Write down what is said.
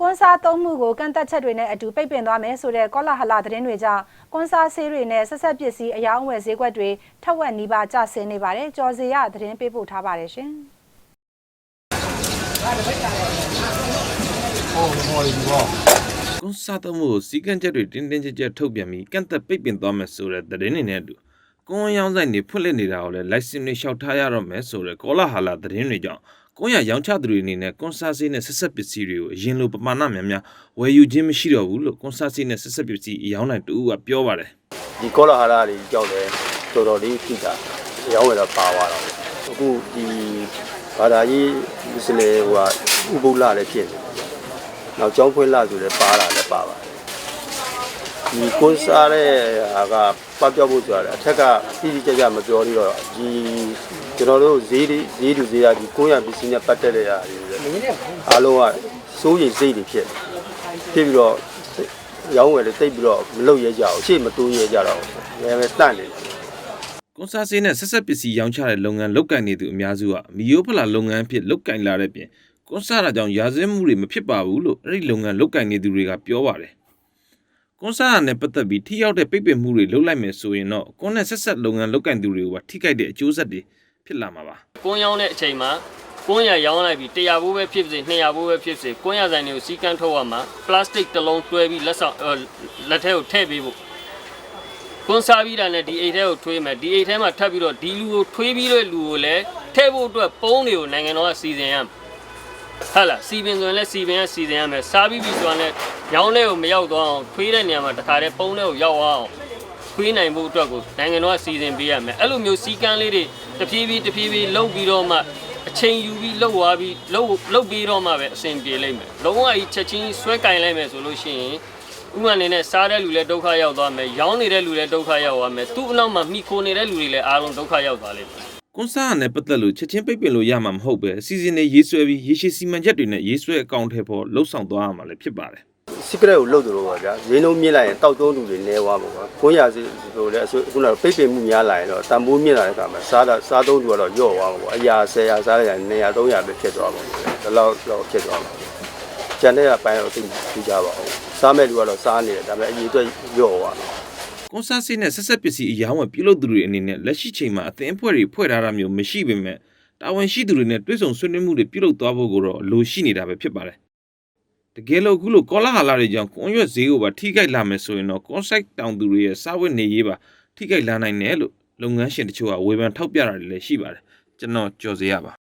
ကွန်စားသုံးမှုကိုကန့်သက်ချက်တွေနဲ့အတူပိတ်ပင်သွားမယ်ဆိုတဲ့ကောလာဟလသတင်းတွေကြောင့်ကွန်စားဆေးတွေနဲ့ဆက်ဆက်ပစ္စည်းအယောင်းအဝယ်ဈေးကွက်တွေထက်ဝက်နီးပါးကျဆင်းနေပါတယ်။ကြော်စီရသတင်းပေးပို့ထားပါတယ်ရှင်။ကွန်ဆာသုံးမှုကိုစီကံချက်တွေတင်းတင်းကြပ်ကြပ်ထုတ်ပြန်ပြီးကန့်သက်ပိတ်ပင်သွားမယ်ဆိုတဲ့သတင်းတွေနဲ့အတူကွန်ရောင်းဆိုင်တွေဖွင့်လှစ်နေတာကိုလည်း license တွေလျှောက်ထားရတော့မယ်ဆိုတဲ့ကောလာဟာလာသတင်းတွေကြောင့် ကွန်ရရောင်းချသူတွေအနေနဲ့ကွန်ဆာစီနဲ့ဆက်ဆက်ပစ္စည်းတွေကိုအရင်လိုပမာဏများများဝယ်ယူခြင်းမရှိတော့ဘူးလို့ကွန်ဆာစီနဲ့ဆက်ဆက်ပစ္စည်းအရောင်းနိုင်တူကပြောပါတယ်ဒီကောလာဟာလာတွေကြောက်တယ်တော်တော်လေးထိတာရောင်းရတော့ပါသွားတော့အခုဒီဘာသာရေးမစ္စလင်ဟိုဟာဥပုလ္လလည်းဖြစ်နေတယ်နောက်ကျောင်းခွဲလာဆိုလည်းပါလာလည်းပါပါတယ် ဒီကွန်စားတဲ့ဟာကပတ်ပြောက်ဖို့ဆိုတာအထက်ကတိတိကျကျမပြောသေးတော့ဒီကျွန်တော်တို့ဈေးတွေဈေးတူဈေးရဒီကိုရပစ္စည်းနဲ့ပတ်သက်တဲ့ဟာတွေအားလုံးကစိုးရိမ်စိတ်တွေဖြစ်ဖြစ်ပြီးတော့ရောင်းဝယ်လည်းတိတ်ပြီးတော့မလုပ်ရကြအောင်ရှေ့မတိုးရကြတော့လည်းပဲတန့်နေတယ်ကွန်ဆာစီနဲ့ဆက်ဆက်ပစ္စည်းရောင်းချတဲ့လုပ်ငန်းလုပ်ကိုင်နေသူအများစုကမီယိုဖလာလုပ်ငန်းအဖြစ်လုပ်ကိုင်လာတဲ့ပြင်ကွန်ဆာတာကြောင့်ရာဇဝတ်မှုတွေမဖြစ်ပါဘူးလို့အဲ့ဒီလုပ်ငန်းလုပ်ကိုင်နေသူတွေကပြောပါတယ် ကွန်ဆာနဲ့ပတ်သက်ပြီးထိရောက်တဲ့ပိတ်ပင်မှုတွေလုပ်လိုက်မယ်ဆိုရင်တော့ကွန်နဲ့ဆက်ဆက်လုပ်ငန်းလုပ်ကိုင်သူတွေကိုပါထိခိုက်တဲ့အကျိုးဆက်တွေဖြစ်လာမှာပါကွန်းရောင်းတဲ့အချိန်မှာကွန်းရရောင်းလိုက်ပြီး100ဘိုးပဲဖြစ်စေ200ဘိုးပဲဖြစ်စေကွန်းရဆိုင်တွေကိုစီကန်းထုတ်ရမှာပလတ်စတစ်တစ်လုံးတွဲပြီးလက်ဆောင်အော်လက်ထဲကိုထည့်ပေးဖို့ကွန်းစားပြီးတာနဲ့ဒီအိတ်ထဲကိုထွေးမယ်ဒီအိတ်ထဲမှာထပ်ပြီးတော့ဒီလူကိုထွေးပြီးတဲ့လူကိုလည်းထည့်ဖို့အတွက်ပုံးတွေကိုနိုင်ငံတော်ကစီစဉ်ရမယ်ဟုတ်လားစီပင်ဆိုရင်လည်းစီပင်ကစီစဉ်ရမယ်စားပြီးပြီဆိုရင်လည်း ရောင်းတဲ့ကိုမရောက်တော့အောင်ထွေးတဲ့နေရာမှာတခါတည်းပုံးတဲ့ကိုရောက်အောင်ထွေးနိုင်ဖို့အတွက်ကိုနိုင်ငံတော်ကစီစဉ်ပေးရမယ်အဲ့လိုမျိုးစီကန်းလေးတွေတဖြည်းဖြည်းတဖြည်းဖြည်းလုပ်ပြီးတော့မှအချိန်ယူပြီးလှုပ်သွားပြီးလှုပ်လှုပ်ပြီးတော့မှပဲအဆင်ပြေလိမ့်မယ်လုံးဝကြီးချက်ချင်းဆွဲကင်လိုက်မယ်ဆိုလို့ရှိရင်ဥပမာအနေနဲ့စားတဲ့လူလည်းဒုက္ခရောက်သွားမယ်ရောင်းနေတဲ့လူလည်းဒုက္ခရောက်သွားမယ်သူ့အနောက်မှာမိခိုနေတဲ့လူတွေလည်းအားလုံးဒုက္ခရောက်သွားလိမ့်မယ်ကွန်ဆာနဲ့ပတ်သက်လို့ချက်ချင်းပိတ်ပင်လို့ရမှာမဟုတ်ပဲအစီအစဉ်တွေရေးဆွဲပြီးရေရှည်စီမံချက်တွေနဲ့ရေးဆွဲအကောင့်ထဲပေါ်လှုပ်ဆောင်သွားရမှာလည်းဖြစ်ပါတယ် စီကရက်ကိုလှုပ်တယ်လို့ပါဗျာဈေးနှုန်းမြင့်လိုက်ရင်တောက်သုံးလူတွေနေသွားမှာပါခွန်းရစီဆိုလည်းအဆိုခုနကပိတ်ပင်မှုများလာရင်တော့တန်ဖိုးမြင့်လာတဲ့အခါမှာစားတာစားသုံးလူကတော့ညော့သွားမှာပေါ့အရာ10ရာစားရရင်200 300ပဲဖြစ်သွားမှာပေါ့ဒီလောက်တော့ဖြစ်သွားမှာကျန်တဲ့ကပိုင်းတော့သိကြည့်ကြပါဦးစားမဲ့လူကတော့စားနေတယ်ဒါပေမဲ့အရေးအတွက်ညော့သွားမှာကွန်ဆာစီနဲ့ဆက်ဆက်ပစ္စည်းအရောင်းဝယ်ပြုလုပ်သူတွေအနေနဲ့လက်ရှိချိန်မှာအသင်းအဖွဲ့တွေဖွဲ့ထားတာမျိုးမရှိပေမဲ့တာဝန်ရှိသူတွေနဲ့တွဲဆုံဆွေးနွေးမှုတွေပြုလုပ်သွားဖို့ကိုတော့လိုရှိနေတာပဲဖြစ်ပါတယ် တကယ်လို့အခုလိုကောလာဟာလာတွေကြောင့်ကွန်ရွက်ဈေးကိုပါထိခိုက်လာမယ်ဆိုရင်တော့ concept တောင်သူတွေရဲ့စားဝတ်နေရေးပါထိခိုက်လာနိုင်တယ်လို့လုပ်ငန်းရှင်တချို့ကဝေဖန်ထောက်ပြတာတွေလည်းရှိပါတယ်ကျွန်တော်ကြော်စေရပါ